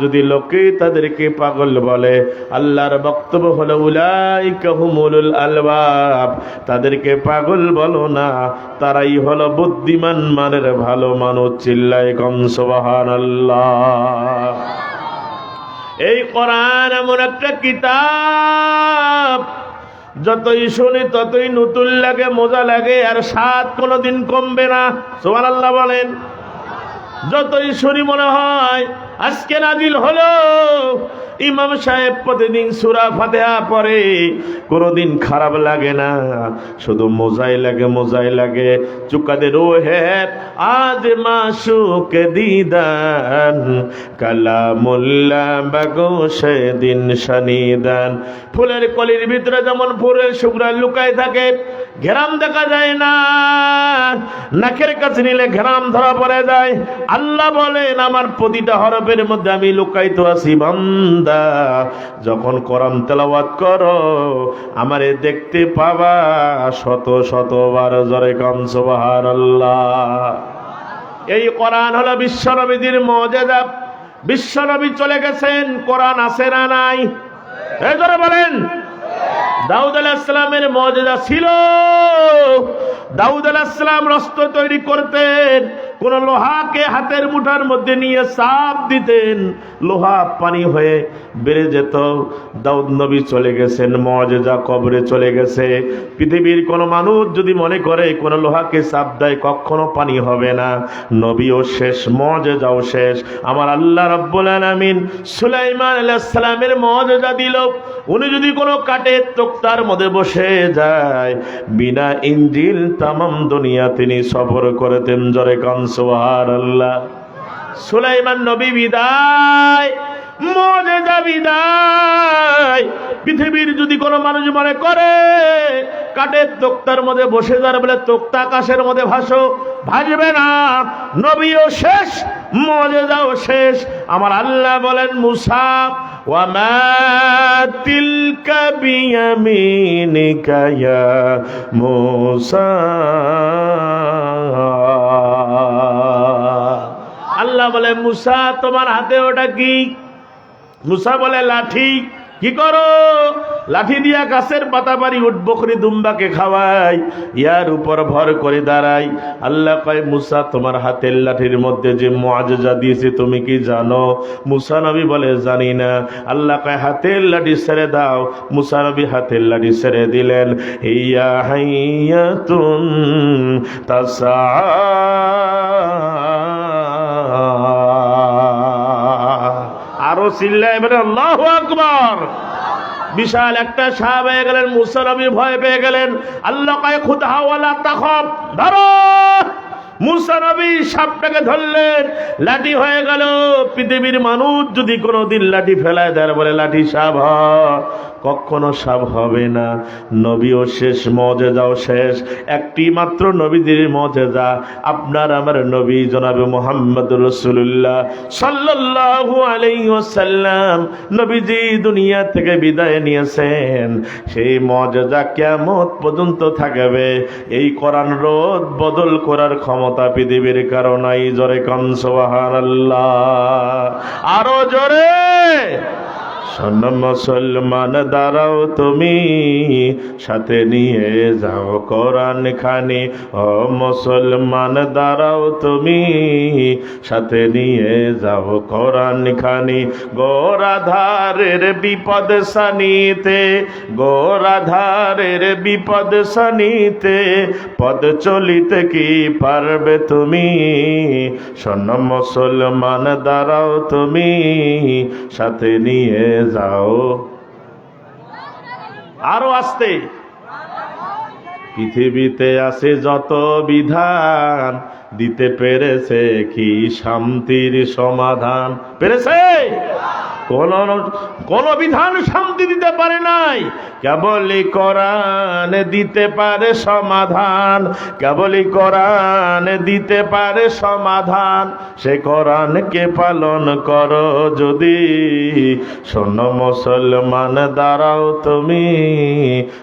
যদি লোকে তাদেরকে পাগল বলে, আল্লাহর বক্তব্য হলো উলাইকাহুমুল আলবাব। তাদেরকে পাগল বলো না, তারাই হলো বুদ্ধিমান মানের ভালো মানুষ, চিল্লায় কম, সুবহানাল্লাহ। এই কোরআন এমন একটা কিতাব, যতই শুনি ততই নতুন লাগে, মজা লাগে, আর স্বাদ কোনোদিন কমবে না। সুবহানাল্লাহ বলেন। যতই শুনি মনে হয় আজকে নাজিল হলো ইমাম সাহেব প্রতিদিন সুরা ফাতেহা পরে কোনোদিন খারাপ লাগে না। শুধু মোজাই লাগে মোজাই লাগে। চুকাদের রোহেব আজ মাসুক দিদান, কালামুল্লাহ বাগো সেদিন শনিদান ফুলের কলির ভিতরে যেমন ফুলের শুকরা লুকায় থাকে ঘেরাম দেখা যায় না। নাকের কাছে নিলে ঘেরাম ধরা পড়ে যায়। আল্লাহ বলেন, আমার প্রতিটা হরফের মধ্যে আমি লুকাইতো আছি, বান্দা। যখন কোরআন তেলাওয়াত করো, আমারে দেখতে পাবা শত শতবার জরে কম, সুবহানাল্লাহ। এই কোরআন হলো বিশ্বনবীদের মর্যাদা। বিশ্বনবী চলে গেছেন, কোরআন আছে না নাই? এই বলেন। দাউদ আলাহিসামের মর্যাদা ছিল। দাউদ আলাহিসাম রস্ত তৈরি করতেন। কোন লোহাকে হাতের মুঠার মধ্যে নিয়ে সাপ দিতেন। লোহা পানি হয়ে বেড়ে যেত। দাউদ নবী চলে গেছেন মর্যাদা কবরে চলে গেছে। পৃথিবীর কোন মানুষ যদি মনে করে কোন লোহাকে চাপ দেয়, কখনো পানি হবে না। নবীও শেষ মর্যাদাও শেষ। আমার আল্লাহ রব্বুল আলামিন সুলাইমান সালামের মর্যাদা দিল। উনি যদি কোনো কাঠের তোক্তার মধ্যে বসে যায়, বিনা ইঞ্জিল তামাম দুনিয়া তিনি সফর করেতেন জরে কান সুবহানাল্লাহ। সুলাইমান নবী বিদায় মর্যাদা বিদায়। পৃথিবীর যদি কোনো মানুষ মনে করে, কাঠের তোক্তার মধ্যে বসে যার বলে তোক্তা আকাশের মধ্যে ভাসো, ভাসবে না। নবীও শেষ মর্যাদাও শেষ। আমার আল্লাহ বলেন, মুসা ওয়ামা তিলকা বিয়ামিনিকা মুসা? আল্লাহ বলে, মুসা, তোমার হাতে ওটা কি? মুসা বলে, লাঠি। কি করো? লাঠি দিয়া গাছের পাতা পারি উঠ, বকরি দুম্বাকে খাওয়াই, ইয়ার উপর ভর করে দাঁড়াই। আল্লাহ কয়, মুসা, তোমার হাতের লাঠির মধ্যে যে মুআজিজা দিয়েছে, তুমি কি জানো? মুসা নবী বলে, জানি না। আল্লাহ কয়, হাতের লাঠি ছেড়ে দাও। মুসা নবী হাতের লাঠি ছেড়ে দিলেন। ইয়া হাইয়া তুন তাসা বিশাল একটা সাপ হয়ে গেলেন মুসানবী ভয় পেয়ে গেলেন। আল্লাহ কয় খুদাওয়ালা তাখব ধরো! মুসানবী সাপটাকে ধরলেন, লাঠি হয়ে গেল। পৃথিবীর মানুষ যদি কোনোদিন লাঠি ফেলায় দেয়, বলে, লাঠি সাপ কখনো সাপ হবে না। নবীও শেষ মজেদাও শেষ। একটি মাত্র নবীদের মজেদা আপনার আমার নবী জনাবে মোহাম্মদ রসুল্লাহ সাল্লাল্লাহু আলাইহি ওয়াসাল্লাম নবীজি দুনিয়া থেকে বিদায় নিয়েছেন। সেই মজেদা কিয়ামত পর্যন্ত থাকবে। এই কোরআন রোদ বদল করার ক্ষমতা পৃথিবীর কারণাই জোরে সুবহানাল্লাহ। আরও জোরে! শোন মুসলমান দাঁড়াও তুমি, সাথে নিয়ে যাও কোরআন খানি। ও মুসলমান, দাঁড়াও তুমি, সাথে নিয়ে যাও কোরআন খানি। গোরাধারের বিপদ সানিতে, গোরাধারের বিপদ সানিতে, পদ চলিতে কি পারবে তুমি? শোন মুসলমান দাঁড়াও তুমি, সাথে নিয়ে যাও। আরও আসতে। পৃথিবীতে আছে যত বিধান দিতে পেরেছে কি শান্তির সমাধান? পেরেছে? কোন বিধান শান্তি দিতে পারে নাই। কেবলই কোরআন দিতে পারে সমাধান। কেবলই কোরআন দিতে পারে সমাধান। সে কোরআনকে পালন করো যদি। শোন মুসলমান, দাঁড়াও তুমি।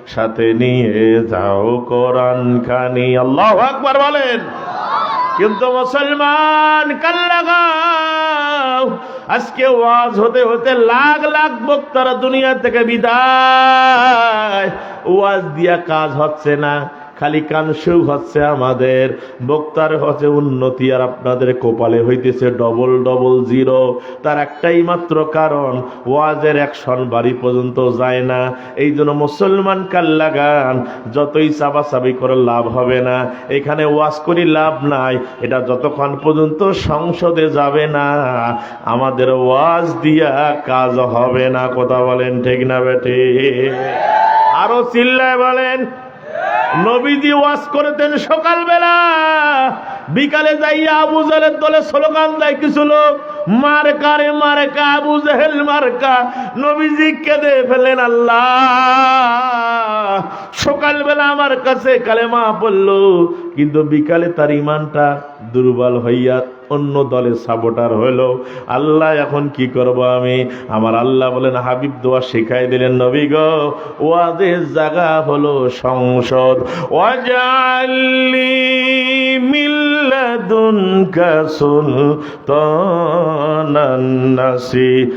সাথে নিয়ে যাও কোরআন খানি আল্লাহ আকবার বলেন। কিন্তু মুসলমান কাল লাগাও আজকে ওয়াজ হতে হতে লাখ লাখ বক্তারা দুনিয়া থেকে বিদায়। ওয়াজ দিয়া কাজ হচ্ছে না। খালি কানসেও হচ্ছে আমাদের। বক্তার হচ্ছে উন্নতি আর আপনাদের কপালে হইতেছে ডবল ডবল জিরো তার একটাই মাত্র কারণ, ওয়াজের অ্যাকশন বাড়ি পর্যন্ত যায় না। এই জন্য মুসলমান কাল লাগান যতই চাবাচাবি করে লাভ হবে না। এখানে ওয়াজ করি লাভ নাই, এটা যতক্ষণ পর্যন্ত সংসদে যাবে না। আমাদের ওয়াজ দিয়া কাজ হবে না, কথা বলেন ঠিক না বেটে আরও চিল্লায় বলেন নবীজি ওয়াজ করেতেন সকালবেলা। বিকালে যাইয়া আবু জাহেলের দলে স্লোগান দেয় কিছু লোক, মার্কা রে মার্কা, আবু জাহেল মার্কা, নবীজি কেঁদে ফেলেন আল্লাহ। সকালবেলা আমার কাছে কালেমা পড়ল কিন্তু বিকালে তার ইমানটা দুর্বল হইয়া অন্য দলের সাপোর্টার হলো আল্লাহ এখন কি করব আমি? আমার আল্লাহ বলেন, হাবিব দোয়া শিখাই দিলেন নবী গো। ওয়াদের জায়গা হলো সংসদ। ওয়াজালি মিল্লাদুন কাসুল তনান্নাসি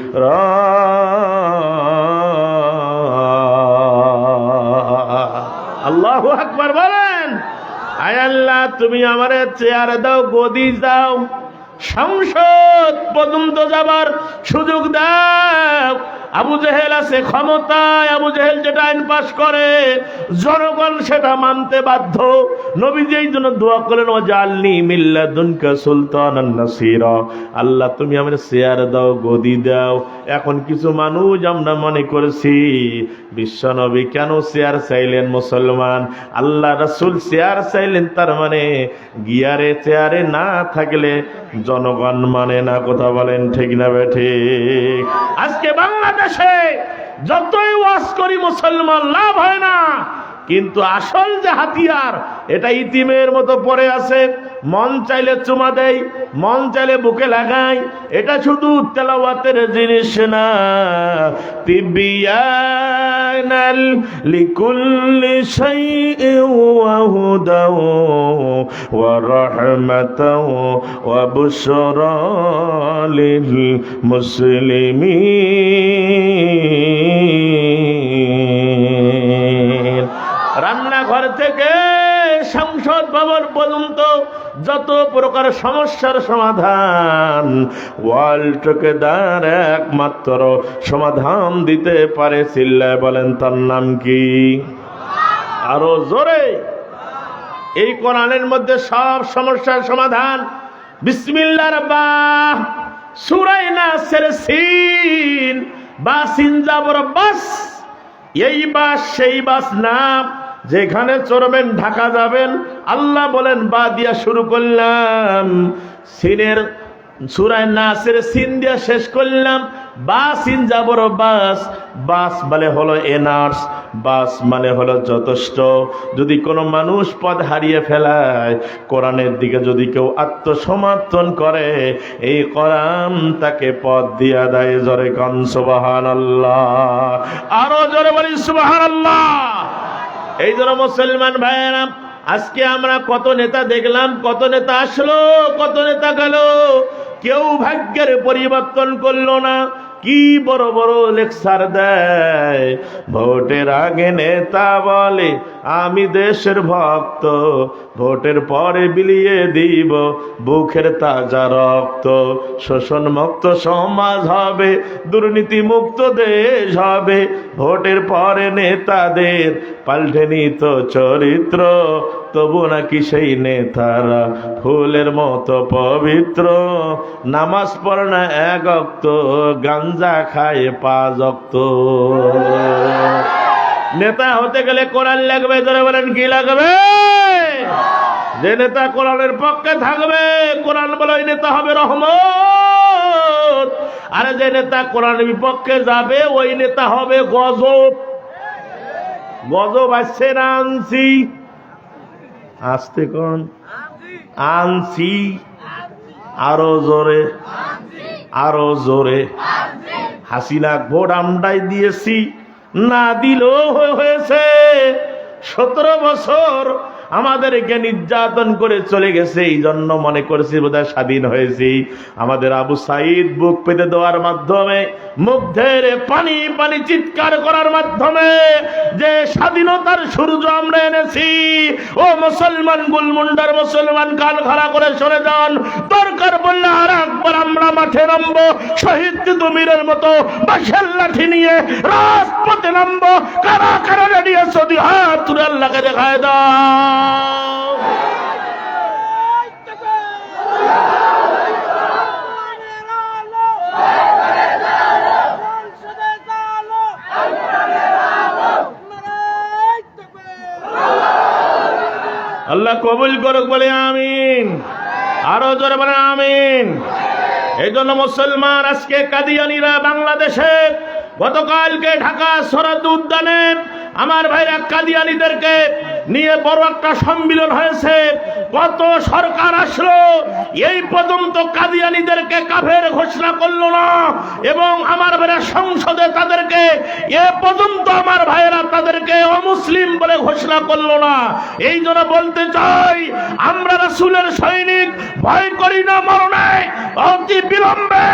আল্লাহ আকবার। বলেন আয় আল্লাহ তুমি আমারে চেয়ার দাও গদি দাও। সংসদ পর্যন্ত যাবার সুযোগ দাও। আবু জেহেল আছে ক্ষমতায়, আবু জেহেল যেটা আইন পাশ করে, জনগণ সেটা মানতে বাধ্য। নবীজি এই জন্য দোয়া করেন ও জালনি মিল্লাদুনকা সুলতান আল্লাহ, তুমি আমার চেয়ার দাও, গদি দাও। এখন কিছু মানুষ আমরা মনে করেছি বিশ্বনবী কেন চেয়ার চাইলেন মুসলমান? আল্লাহ রাসূল চেয়ার চাইলেন, তার মানে গিয়ারে চেয়ারে না থাকলে জনগণ মানে না, কথা বলেন ঠিক না ঠিক। আজকে বাংলাদেশে যতই ওয়াজ করি মুসলমান লাভ হয় না। কিন্তু আসল যে হাতিয়ার, এটা ইতিমের মতো পড়ে আছে। মন চাইলে চুমা দেয়, মন চাইলে বুকে লাগায়। এটা শুধু তেলাওয়াতের জিনিস না। তিবিয়ানাল লিকুল্লি মুসলিমিন। রান্নাঘর থেকে সংসদ ভবন পর্যন্ত যত প্রকার সমস্যার সমাধান ওয়ার্ল্ডকে দ্বার একমাত্র সমাধান দিতে পারে চিল্লায় বলেন, তার নাম কি? আরও জোরে। এই কোরআনের মধ্যে সব সমস্যার সমাধান। বিসমিল্লাহ রাব্বা সূরা নাসের সিন। বা সিন যাবর বাস। এই বাস, সেই বাস না। যেখানে চড়বেন, ঢাকা যাবেন, আল্লাহ বলেন, বা দিয়া শুরু করলাম। সিনের সুরায় নাসের সিন দিয়া শেষ করলাম। বাস ইন যাবর বাস। বাস মানে হলো এনার্স বাস মানে হলো যথেষ্ট। যদি কোনো মানুষ পদ হারিয়ে ফেলায়, কোরআনের দিকে যদি কেউ আত্মসমর্থন করে, এই কোরআন তাকে পদ দিয়া দেয় জরে কন সুবাহান আল্লাহ আরও জোরে বলি সুবাহান আল্লাহ এই জন্য মুসলমান ভাইয়েরা, আজকে আমরা কত নেতা দেখলাম, কত নেতা আসলো, কত নেতা গেল। কেউ ভাগ্যের পরিবর্তন করল না, কি বড় বড় লেকচার দেয়। ভোটের আগে নেতা বলে, আমি দেশের ভক্ত, ভোটের পরে বিলিয়ে দিব বুকের তাজা রক্ত। শোষণ মুক্ত সমাজ হবে দুর্নীতি মুক্ত দেশ হবে, ভোটের পরে নেতাদের পাল্টে তো চরিত্র, তবু নাকি সেই নেতারা ফুলের মতো পবিত্র। নামাজ পড়ে না এক অক্ত, গাঞ্জা খায় পাঁচ অক্ত। নেতা হতে গেলে কোরআন লাগবে ধরে বলেন কি লাগবে? যে নেতা কোরআনের পক্ষে থাকবে, কোরআন বলে ওই নেতা হবে রহমত। আরে যে নেতা কোরআন বিপক্ষে যাবে, ওই নেতা হবে গজব। গজব আসছে না আনছি। আসতে কোন? আনছি। আরও জোরে। আরও জোরে। হাসিনা ভোট আমরাই দিয়েছি। না দিলেও হয়েছে। সতেরো বছর আমাদেরকে নির্যাতন করে চলে গেছে, এই জন্য মনে করেছি বোধহয় স্বাধীন হয়েছি। আমাদের আবু সাইদ বুক পেতে দেওয়ার মাধ্যমে মুখ ধরে পানি পানি চিৎকার করার মাধ্যমে যে স্বাধীনতার সূর্য আমরা এনেছি, ও মুসলমান গুলমুন্ডার মুসলমান কান খাড়া করে সরে যান। দরকার বললে আর একবার আমরা মাঠে নামবো, শহীদ তুমিরের মতো বাসের লাঠি নিয়ে রাজপথে নামবো। কারা কারা রেডি আছো? হাত তুলে আল্লাহকে দেখায় দাও। আল্লাহ কবুল করুক বলে আমিন। আরও জোরে বলে আমিন। এই জন্য মুসলমান আজকে কাদিয়ানিরা বাংলাদেশে, গতকালকে ঢাকা শরৎ উদ্যানে আমার ভাইরা কাদিয়ানিদেরকে নিয়ে বড় একটা সম্মিলন হয়েছে। কত সরকার আসলো, এই পর্যন্ত কাদিয়ানিদেরকে কাফের ঘোষণা করল না। এবং আমার ভাইরা সংসদে তাদেরকে, এ পর্যন্ত আমার ভাইয়েরা তাদেরকে অমুসলিম বলে ঘোষণা করল না। এই জন্য বলতে চাই, আমরা রাসূলের সৈনিক, ভয় করি না মরণে, অতি বিলম্বে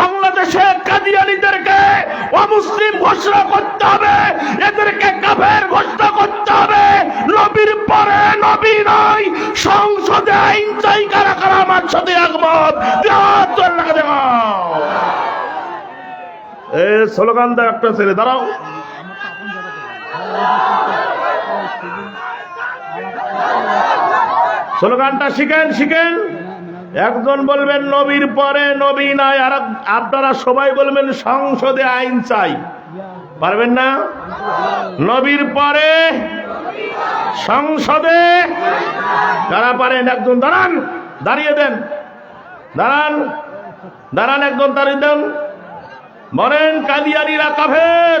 বাংলাদেশে কাদিয়ানিদেরকে অমুসলিম ঘোষণা করতে হবে, এদেরকে কাফের ঘোষণা করতে হবে। নবীর পরে নবী নয় সংসদে আইন চাই, কারা কারা আমার সাথে একমত? এ স্লোগান একটা ছেলে, দাঁড়াও। স্লোগানটা শিখেন শিখেন। একজন বলবেন, নবীর পরে নবী নাই। আর আপনারা সবাই বলবেন, সংসদে আইন চাই। পারবেন না? নবীর পরে সংসদে যারা পারেন একজন দাঁড়ান, দাঁড়িয়ে দেন। দাঁড়ান দাঁড়ান একজন দাঁড়িয়ে দেন। বলেন কালিয়ারিরা কাফের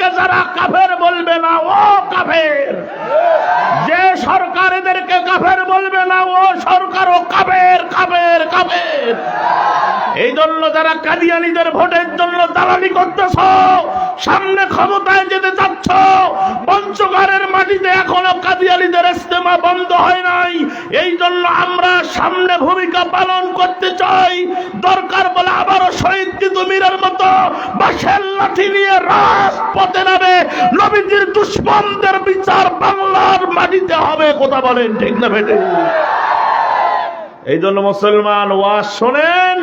এদেরকে যারা কাফের বলবে না, ও কাফের। যে সরকার এদেরকে কাফের বলবে না, ও সরকার ও কাফের কাফের কাফের। এই জন্য যারা কাদিয়ানিদের ভোটের জন্য দালালি করতেছ, সামনে ক্ষমতায় যেতে চাচ্ছ পঞ্চগড়ের মাটিতে এখনও কাদিয়ানিদের ইস্তেমা বন্ধ হয় নাই। এই জন্য আমরা সামনে ভূমিকা পালন করতে চাই। দরকার বলে আবারও শহীদ তিতুমিরের মতো বাসের লাঠি নিয়ে রাজপথে নামে। নবীজির দুশ্মনদের বিচার বাংলার মাটিতে হবে, কথা বলেন ঠিক না ভেটে এই জন্য মুসলমান, ওয়াজ শোনেন।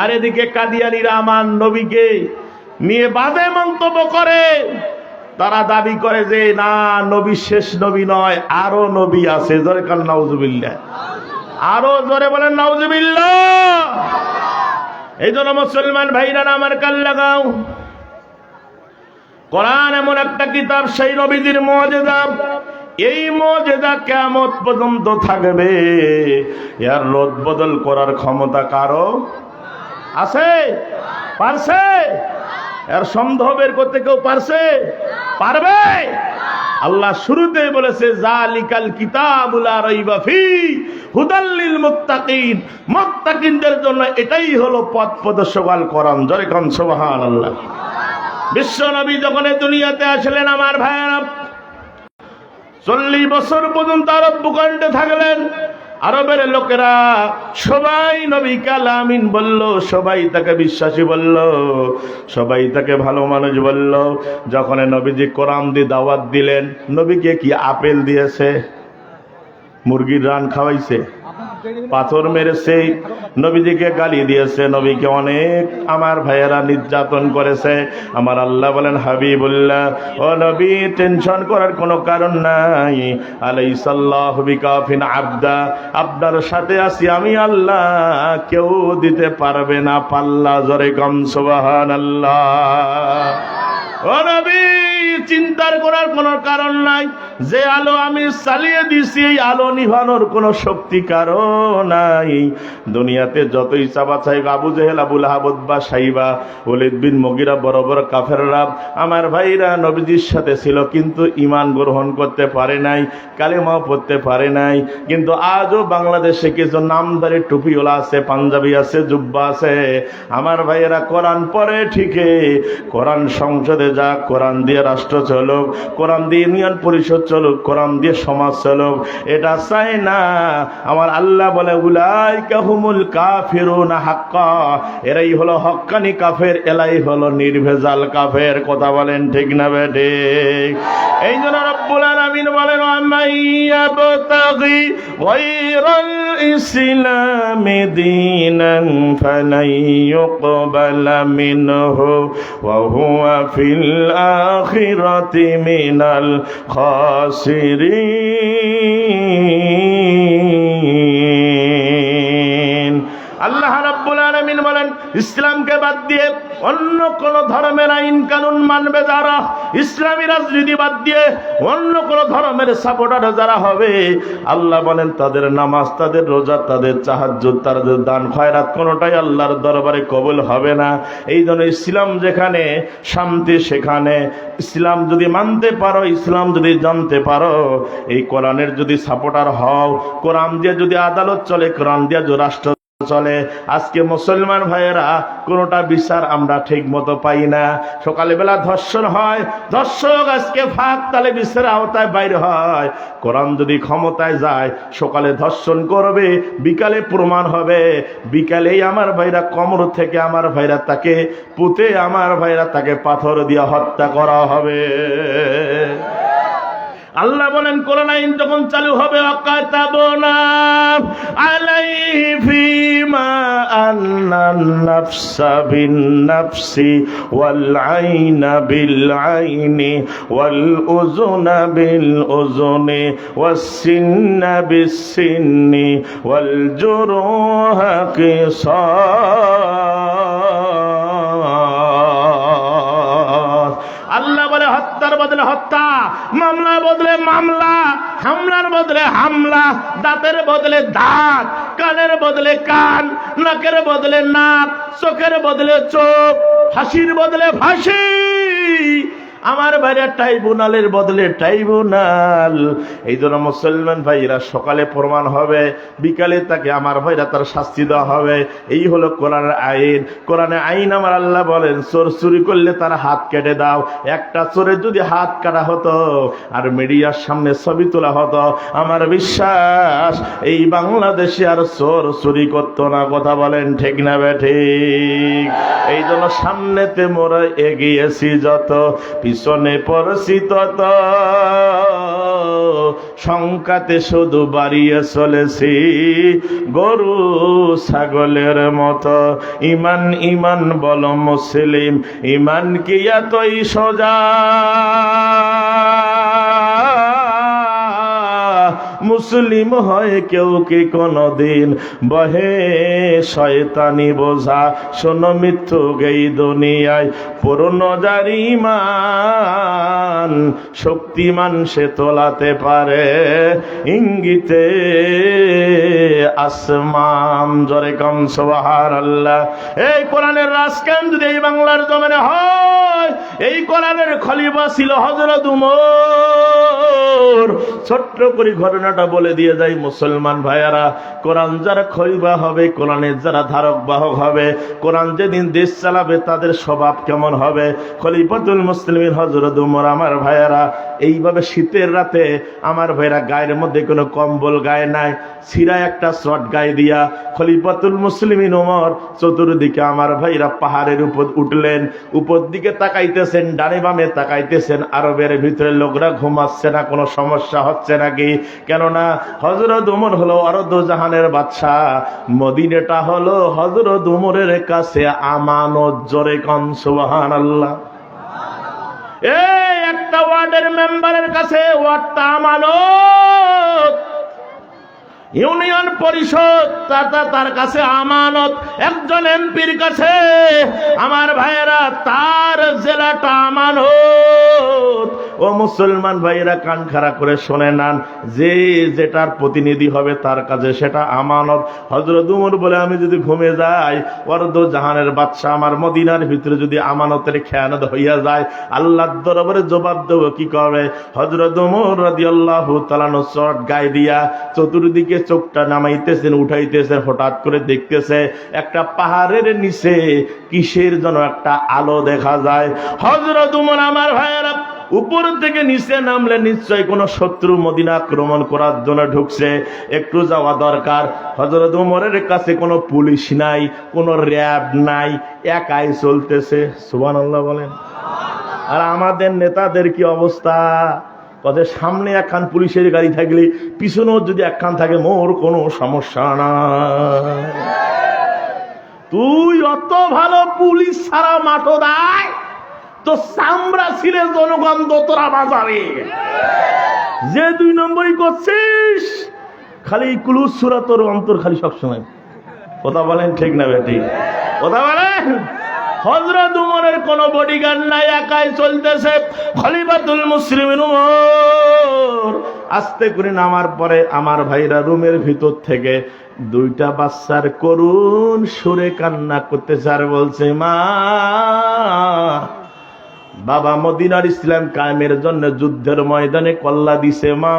আর এদিকে কাদিয়ানিরা আমার নবীকে নিয়ে বাদে মন্তব্য করে। তারা দাবি করে যে, না, নবী শেষ নবী নয়, আরও নবী আছে। জোরে কাল নাউজুবিল্লাহ। আরও জোরে বলেন, নাউজুবিল্লাহ। এই জন্য মুসলমান ভাইরা আমার কাল লাগাও। কোরআন এমন একটা কিতাব, সেই নবীদের মজেদা এই মজেদা কেমত পর্যন্ত থাকবে। এর রোদ বদল করার ক্ষমতা কারও আছে? পারছে? এর সন্দেহ বের করতে কেউ পারছে? পারবে? আল্লাহ শুরুতেই বলেছে, জালিকাল কিতাবুলা রাইবা ফি হুদাল্লিল মুত্তাকিন। মুত্তাকিনদের জন্য এটাই হলো পথ প্রদর্শক আল কোরআন। জরে কোন, সুবহানাল্লাহ। বিশ্ব নবী যখন দুনিয়াতে আসলেন, আমার ভাইয়েরা, চল্লিশ বছর পর্যন্ত আরব ভূখণ্ডে থাকলেন। আরবের লোকেরা সবাই নবী কালামিন বলল, সবাই তাকে বিশ্বাসী বলল, সবাই তাকে ভালো মানুষ বলল। যখন নবীজি কোরআন দি দাওয়াত দিলেন, নবীকে কি আপেল দিয়েছে? মুরগির রান খাওয়াইছে? পাথর মেরেছে, নবীজিকে গালি দিয়েছে, নবীকে অনেক আমার ভাইয়েরা নির্যাতন করেছে। আমার আল্লাহ বলেন, হাবিবুল্লাহ, ও নবী টেনশন করার কোনো কারণ নাই। আলাই সাল্লাহ বিকাফিন আবদা, আপনার সাথে আছি আমি আল্লাহ, কেউ দিতে পারবে না পাল্লা জরে কম সুবাহান আল্লাহ ও নবী! চিন্তার করার কোনো কারণ নাই। যে আলো আমি চালিয়ে দিছি, এই আলো নিভানোর কোনো শক্তি কারও নাই। দুনিয়াতে যতই চাবা চাই আবু জেহেল আবুল আহাবদ বা সাইবা, ওলিদ বিন মগিরা, বড় কাফেররা, আমার ভাইরা নবীজির সাথে ছিল, কিন্তু ইমান গ্রহণ করতে পারে নাই, কালেমাও পড়তে পারে নাই। কিন্তু আজও বাংলাদেশে কিছু নামদারি টুপিওয়ালা আছে, পাঞ্জাবি আছে, জুব্বা আছে। আমার ভাইয়েরা কোরআন পড়ে ঠিকই। কোরআন সংসদে যা কোরআন দিয়ে রাষ্ট্র চলুক, কোরআন দিয়ে ইউনিয়ন পরিষদ চলুক, কোরআন দিয়ে সমাজ চলুক, এটা চাই না। আমার আল্লাহ বলে উলাই কাহুমুল কাফিরুনা হাক্কা। এরাই হলো হক্কানি কাফের, এলাই হলো নির্ভেজাল কাফের। কথা বলেন ঠিক না বেঠে এই জন্য রব্বুল আলামিন বলেন আমাইয়া বতাগি গায়রাল الإسلام دينا فلن يقبل منه وهو في الآخرة من الخاسرين. রাব্বুল আলামিন বলেন, ইসলামকে বাদ দিয়ে অন্য কোন ধর্মের আইন কানুন মানবে যারা? ইসলামী রাজনীতি বাদ দিয়ে অন্য কোন ধর্মের সাপোর্টার যারা হবে? আল্লাহ বলেন, তাদের নামাজ, তাদের রোজা, তাদের চাহাজ্জুদ তাদের দান খয়রাত কোনোটাই আল্লাহর দরবারে কবুল হবে না। এই জন্য ইসলাম যেখানে, শান্তি সেখানে। ইসলাম যদি মানতে পারো, ইসলাম যদি জানতে পারো, এই কোরআনের যদি সাপোর্টার হও, কোরআন দিয়ে যদি আদালত চলে, কোরআন দিয়ে রাষ্ট্র চলে। আজকে মুসলমান ভাইয়েরা, কোনোটা বিচার আমরা ঠিক মতো পাই না। সকালে বেলা ধর্ষণ হয়, ধর্ষক আজকে ফাঁক তালে বিচারের আওতায় বাইরে হয়। কোরআন যদি ক্ষমতায় যায়, সকালে ধর্ষণ করবে, বিকালে প্রমাণ হবে। বিকালেই আমার ভাইরা কমর থেকে আমার ভাইরা তাকে পুঁতে আমার ভাইরা তাকে পাথর দিয়ে হত্যা করা হবে। আল্লাহ বলেন, কোরআন আইন যখন চালু হবে, অকাতাবনা আলাইহি ফিমা আন্নান নাফসা বিন নাফসি ওয়াল আইনা বিল আইনি ওয়াল উযুনা বিল উযুনি ওয়াস সিন্না বিস সিন্নি ওয়াল জুরুহা কিসাস। মামলার বদলে মামলা, হামলার বদলে হামলা, দাঁতের বদলে দাঁত, কানের বদলে কান, নাকের বদলে নাক, চোখের বদলে চোখ ফাঁসির বদলে ফাঁসি আমার বাইরে ট্রাইব্যুনালের বদলে ট্রাইব্যুনাল। এই জন্য মুসলমান ভাইরা সকালে প্রমাণ হবে, বিকালে তাকে আমার ভাইরা তার শাস্তি দেওয়া হবে। এই হলো কোরআনের আইন। কোরআনে আইন আমার আল্লাহ বলেন, চোর চুরি করলে তার হাত কেটে দাও। একটা চোরের যদি হাত কাটা হতো আর মিডিয়ার সামনে ছবি তোলা হতো, আমার বিশ্বাস এই বাংলাদেশে আর চোর চুরি করতো না। কথা বলেন ঠিক না বে ঠিক? এই জন্য সামনেতে মোরা এগিয়েছি যত। পিছনে পড়ছি তত শঙ্কাতে শুধু বাড়িয়ে চলেছি, গরু ছাগলের মতো। ইমান ইমান বল মুসলিম, ইমান কি এতই সোজা? মুসলিম হয় কেউ কি কোনদিন? বহে শয়তানি বোঝা, শোনো মৃত্যু গেই দুনিয়ায়। পুরন জারিমান শক্তিমান সে তোলাতে পারে। ইঙ্গিতে আসমান জরে কম সোহার আল্লাহ এই কোরআনের রাজকান যদি এই বাংলার জমিনে হয়, এই কোরআনের খলিফা ছিল হজরত উমর। ছোট্ট করে ঘটনাটা বলে দিয়ে যাই মুসলমান ভাইয়ারা। কোরআন যারা খলিফা হবে, কোরআনের যারা ধারক বাহক হবে, কোরআন যেদিন দেশ চালাবে, তাদের স্বভাব কেমন হবে? খলিফাতুল মুসলিমিন হজরত উমর, আমার ভাইয়ারা, এইভাবে শীতের রাতে আমার ভাইরা গায়ের মধ্যে কোনো কম্বল গায়ে নাই সিরা একটা শট গায়ে দিয়া খলিফাতুল মুসলিমিন ওমর চতুর্দিকে আমার ভাইরা পাহাড়ের উপর উঠলেন, উপর দিকে তাকাইতেছেন, ডানে বামে তাকাইতেছেন, আরবের ভিতরে লোকরা ঘুমাচ্ছে না, কোনো সমস্যা হচ্ছে নাকি? কেননা হজরত উমর হলো অরদ জাহানের বাদশাহ। মদিনেটা হলো হজরত উমরের কাছে আমানত জোরে কন সুবাহান আল্লাহ এই একটা ওয়ার্ডের মেম্বারের কাছে ওয়ার্ডটা আমানত। ইউনিয়ন পরিষদ, তার কাছে আমানত। একজন এমপির কাছে, আমার ভাইয়েরা, তার জেলাটা আমানত। ও মুসলমান ভাইয়েরা, কান খাড়া করে শোনে নেন, যে যেটার প্রতিনিধি হবে তার কাছে সেটা আমানত। হজরত উমর বলে, আমি যদি ঘুমে যাই, অর্ধ জাহানের বাদশা আমার মদিনার ভিতরে যদি আমানতের খেয়ানত হইয়া যায় আল্লাহ দরবারে জবাব দেবো কি করবে হজরত উমর রাদিয়াল্লাহু তাআলা চট গায়ে দিয়া চতুর্দিকে চোখটা নামাইতেছেন, উঠাইতেছেন, হঠাৎ করে দেখতেছে একটা পাহাড়ের নিচে কিসের যেন একটা আলো দেখা যায়। হজরত উমর আমার ভাইয়েরা উপর থেকে নিচে নামলে নিশ্চয় কোনো শত্রু মদিনা আক্রমণ করার জন্য ঢুকছে। একটু যাওয়া দরকার। হজরত উমরের কাছে কোনো পুলিশ নাই, কোনো র্যাব নাই, একাই চলতেছে। সুবান বলেন। আর আমাদের নেতাদের কি অবস্থা? ওদের সামনে একখান পুলিশের গাড়ি থাকলে, পিছনেও যদি একখান থাকে, মোর কোনো সমস্যা না। তুই অত ভালো পুলিশ ছাড়া মাঠো দায়, তো চামড়া ছিলে জনগণ দোতরা বাজারে। যে দুই নম্বরই করছিস, খালি কুলুস সুরা তোর অন্তর খালি সবসময়। কথা বলেন ঠিক না বেটি? কথা বলেন? হজরত উমরের কোন বডিগার্ড নাই, একাই চলতেছে। খলিফাতুল মুসলিমিন উমর আস্তে করে নামার পরে আমার ভাইরা রুমের ভিতর থেকে দুইটা বাচ্চার করুণ সুরে কান্না করতে আর বলছে, মা বাবা মদিনার ইসলাম কায়েমের জন্য যুদ্ধের ময়দানে কল্লা দিছে মা।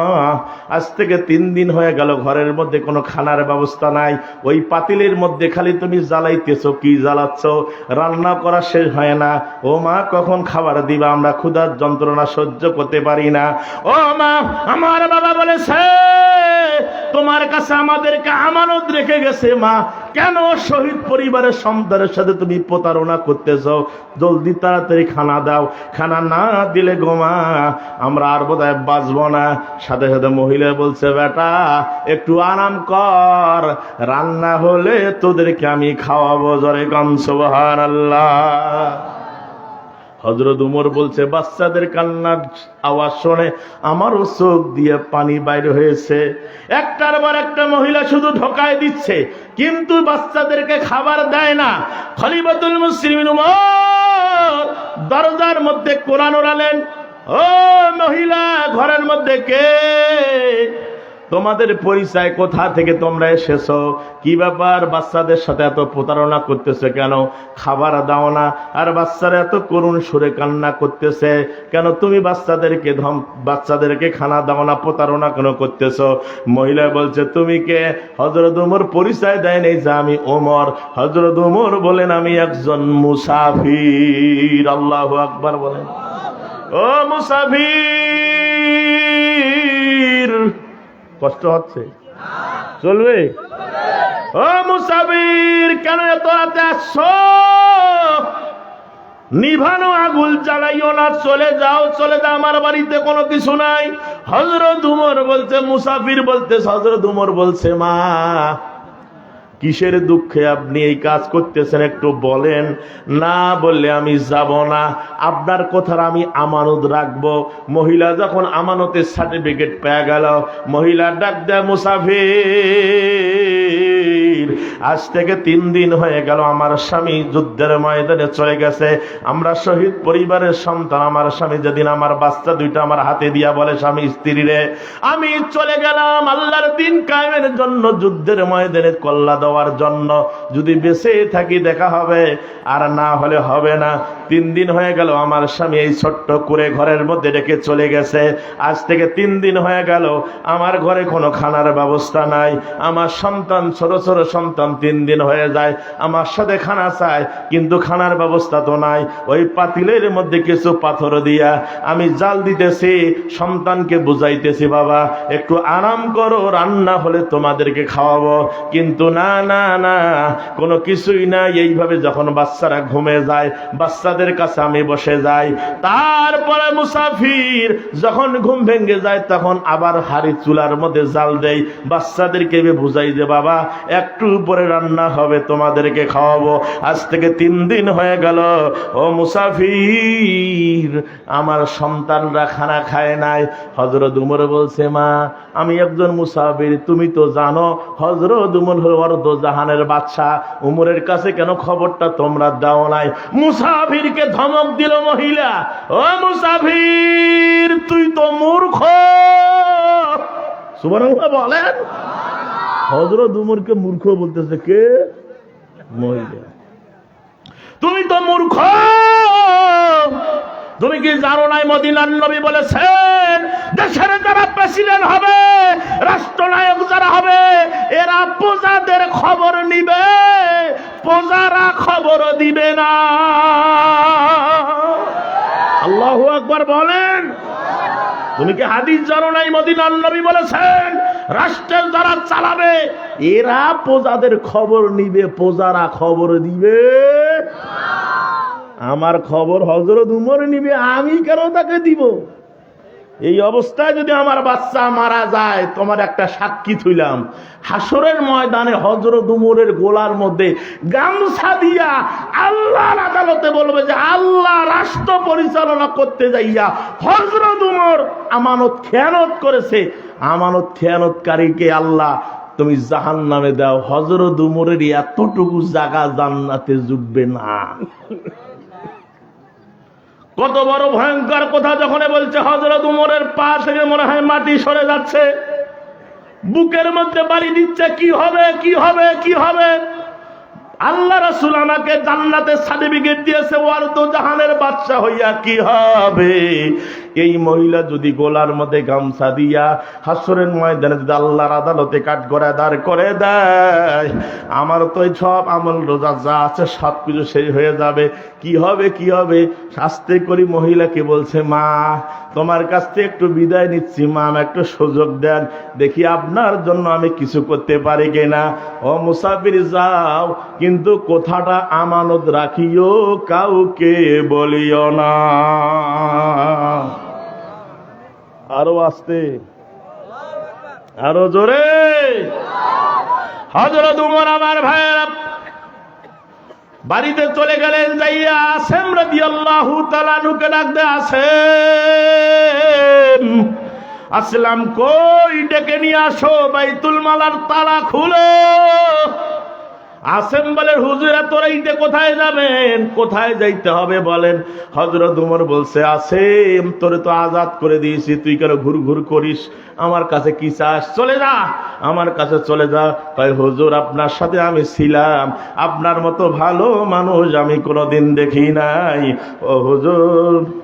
আজ থেকে তিন দিন হয়ে গেল, ঘরের মধ্যে কোনো খানার ব্যবস্থা নাই। ওই পাতিলের মধ্যে খালি তুমি জ্বালাইতেছো, কি জ্বালাচ্ছ? রান্না করা শেষ হয় না। ও মা, কখন খাবার দিবা? আমরা ক্ষুধার যন্ত্রণা সহ্য করতে পারি না। ও মা, আমার বাবা বলেছে, তোমার কাছে আমাদেরকে আমানত রেখে গেছে মা। কেন শহীদ পরিবারের সন্তানের সাথে তুমি প্রতারণা করতেছ? জলদি তাড়াতাড়ি খানা দাও। খানা না দিলে গোমা আমরা আর বোধহয় বাঁচবো না। সাথে সাথে মহিলা বলছে, বেটা, একটু আরাম কর। রান্না হলে তোদেরকে আমি খাওয়াবো জরে কম সোহার আল্লাহ হজরত উমর বলছে, বাচ্চাদের কান্নার আওয়াজ শুনে আমারও চোখ দিয়ে পানি বাইরে হয়েছে। একটার পর একটা মহিলা শুধু ঢোকায় দিচ্ছে, কিন্তু বাচ্চাদেরকে খাবার দেয় না। খলিফাতুল মুসলিমিন উমর দরজার মধ্যে কোরআন ওড়ালেন ও মহিলা ঘরের মধ্যে কে? তোমাদের পরিচয় কোথা থেকে তোমরা এসেছ? কি ব্যাপার? বাচ্চাদের সাথে এত প্রতারণা করতেছে কেন? খাবার দাও না। আর বাচ্চারা এত করুণ সুরে কান্না করতেছে কেন? তুমি বাচ্চাদেরকে ধম বাচ্চাদেরকে খানা দাও না, প্রতারণা কেন করতেছো? মহিলা বলছে, তুমি কে? হজরত উমর পরিচয় দেয় নেই যে আমি ওমর। হজরত উমর বলেন, আমি একজন মুসাফির। আল্লাহ আকবার বলেন। ও মুসাফির! কষ্ট হচ্ছে। চলবে? ও মুসাবির কেন এত রাতে আসছো? নিভানো আগুল চালাইও না, চলে যাও চলে যাও, আমার বাড়িতে কোনো কিছু নাই। হজরত উমর বলছে, মুসাফির বলতে হজরত উমর বলছে, মা কিসের দুঃখে আপনি এই কাজ করতেছেন একটু বলেন? না বললে আমি যাব না। আপনার কথার আমি আমানত রাখব। মহিলা যখন আমানতের সার্টিফিকেট পেয়ে গেল, মহিলা ডাক দেয়, মুসাফির! আজ থেকে তিন দিন হয়ে গেল আমার স্বামী যুদ্ধের ময়দানে চলে গেছে। আমরা শহীদ পরিবারের সন্তান, আমার স্বামী যেদিন আমার বাচ্চা দুইটা আমার হাতে দিয়া বলে, স্বামী, স্ত্রী রে, আমি চলে গেলাম আল্লাহর দিন কায়মের জন্য যুদ্ধের ময়দানে কল্লা দেওয়ার জন্য। যদি বেঁচে থাকি দেখা হবে, আর না হলে হবে না। তিন দিন হয়ে গেল আমার স্বামী এই ছোট্ট করে ঘরের মধ্যে রেখে চলে গেছে। আজ থেকে তিন দিন হয়ে গেল, আমার ঘরে কোনো খানার ব্যবস্থা নাই। আমার সন্তান, ছোট ছোট সন্তান তিন দিন হয়ে যায়, আমার সাথে খানা চায়, কিন্তু খানার ব্যবস্থা তো নাই। ওই পাতিলের মধ্যে কিছু পাথর দিয়া আমি জাল দিতেছি, সন্তানকে বুঝাইতেছি, বাবা, একটু আরাম করো, রান্না হলে তোমাদেরকে খাওয়াবো। কিন্তু না না না, কোনো কিছুই না এইভাবে যখন বাচ্চারা ঘুমে যায় বাচ্চাদের বাচ্চাদের কাছে আমি বসে যাই। তারপরে মুসাফির যখন ঘুম ভেঙে যায়, তখন আবার হাড়ি চুলার মধ্যে জাল দেই। বাচ্চাদেরকে বুঝাই যে, বাবা, একটু উপরে রান্না হবে, তোমাদেরকে খাওয়াবো। আজ থেকে তিন দিন হয়ে গেল। ও মুসাফির, আমার সন্তানরা খানা খায় নাই। হজরত উমর বলছে, মা, আমি একজন মুসাফির, তুমি তো জানো হজরত উমর হল অর্ধ জাহানের বাচ্চা উমরের কাছে কেন খবরটা তোমরা দাও নাই? মুসাফিরকে ধমক দিল মহিলা, ও মুসাফির, তুই তো মূর্খ। সুবহানাল্লাহ বলেন। হজরত উমরকে মূর্খ বলতেছে কে? মহিলা। তুমি তো মূর্খ। তুমি কি জানো নাই মদিনার নবী বলেছেন, দেশের যারা প্রেসিডেন্ট হবে, রাষ্ট্রনায়ক যারা হবে, এরা প্রজাদের খবর নিবে, প্রজারা খবর দিবে না। আল্লাহ আকবার বলেন। তুমি কি হাদিস জানো নাই মদিনার নবী বলেছেন, রাষ্ট্রের যারা চালাবে, এরা প্রজাদের খবর নিবে, প্রজারা খবর দিবে। আমার খবর হজরত উমর নিবে, আমি কেন তাকে দিব? এই অবস্থায় যদি আমার বাচ্চা মারা যায়, তোমার একটা সাক্ষী থইলাম। হাসরের ময়দানে হজরত উমরের গোলার মধ্যে গামছা দিয়া আল্লাহর আদালতে বলবে যে, আল্লাহ রাষ্ট্র পরিচালনা করতে যাইয়া হজরত উমর আমানত খেয়ানত করেছে। আমানত খেয়ানতকারীকে আল্লাহ, তুমি জাহান নামে দাও হজরত উমরের এতটুকু জায়গা জান্নাতে জুটবে না। কত বড় ভয়ঙ্কর কথা যখন বলছে হজরত উমরের পা থেকে মনে হয় মাটি সরে যাচ্ছে। বুকের মধ্যে বাড়ি দিচ্ছে, কি হবে কি হবে কি হবে? আল্লাহ রাসুল আমাকে জান্নাতে সার্টিফিকেট দিয়েছে, ওয়ার্দ জাহানের বাচ্চা হইয়া কি হবে? এই মহিলা যদি গোলার মধ্যে গামছা দিয়া হাসরের ময়দানে যদি আল্লাহর আদালতে কাঠ করে দাঁড় করে দেয়, আমার তো সব আমল রোজা যা আছে সব কিছু শেষ হয়ে যাবে। কি হবে কি হবে? শাস্তে করি মহিলাকে বলছে, মা, তোমার কাছ থেকে একটু বিদায় নিচ্ছি, মা আমি একটু সুযোগ দেন। দেখি আপনার জন্য আমি কিছু করতে পারি কিনা? ও মুসাফির, যাও, কিন্তু কথাটা আমানত রাখিও, কাউকে বলিও না। আরও আসতে। আরও জোরে। হজরত উমর আমার ভাইয়েরা বাড়িতে চলে গেলেন, যাইয়া আসেম রাদি আল্লাহ তালানুকে ডাকতে আসেন। আসলাম কই, ডেকে নিয়ে আসো, বাইতুল মালার তালা খুলো। আসেম বলেন হুজুর এত রাইতে কোথায় যাবেন? কোথায় যাইতে হবে? বলেন। হজরত উমর বলছে, আসেম, তোরে তো আজাদ করে দিয়েছি, তুই কেন ঘুর ঘুর করিস? আমার কাছে কি চাস? চলে যা, আমার কাছে চলে যা। তাই হুজুর, আপনার সাথে আমি ছিলাম, আপনার মতো ভালো মানুষ আমি কোনোদিন দেখি নাই। ও হুজুর।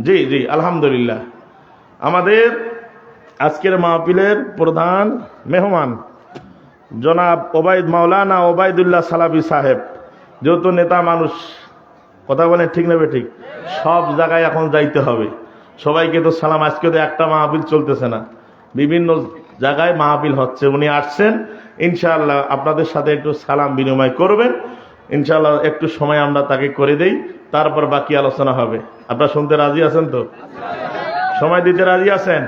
জি জি, আলহামদুলিল্লাহ। আমাদের আজকের মাহফিলের প্রধান মেহমান জনাব ওবায়দ মাওলানা ওবায়দুল্লাহ সালাবি সাহেব। যেহেতু নেতা মানুষ, কথা বলেন ঠিক নেবে ঠিক সব জায়গায় এখন যাইতে হবে। সবাইকে তো সালাম, আজকে তো একটা মাহফিল চলতেছে না। বিভিন্ন জায়গায় মাহফিল হচ্ছে। উনি আসছেন, ইনশাআল্লাহ আপনাদের সাথে একটু সালাম বিনিময় করবেন। ইনশাআল্লাহ একটু সময় আমরা তাকে করে দেই, তারপর বাকি আলোচনা হবে। আপনারা শুনতে রাজি আছেন তো? সময় দিতে রাজি আছেন?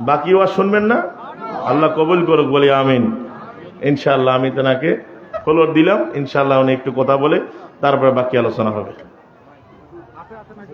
বাকি ওয়াজ শুনবেন না? আল্লাহ কবুল করুক, বলে আমিন। ইনশাআল্লাহ আমি তেনাকে কলর দিলাম। ইনশাআল্লাহ উনি একটু কথা বলে, তারপরে বাকি আলোচনা হবে।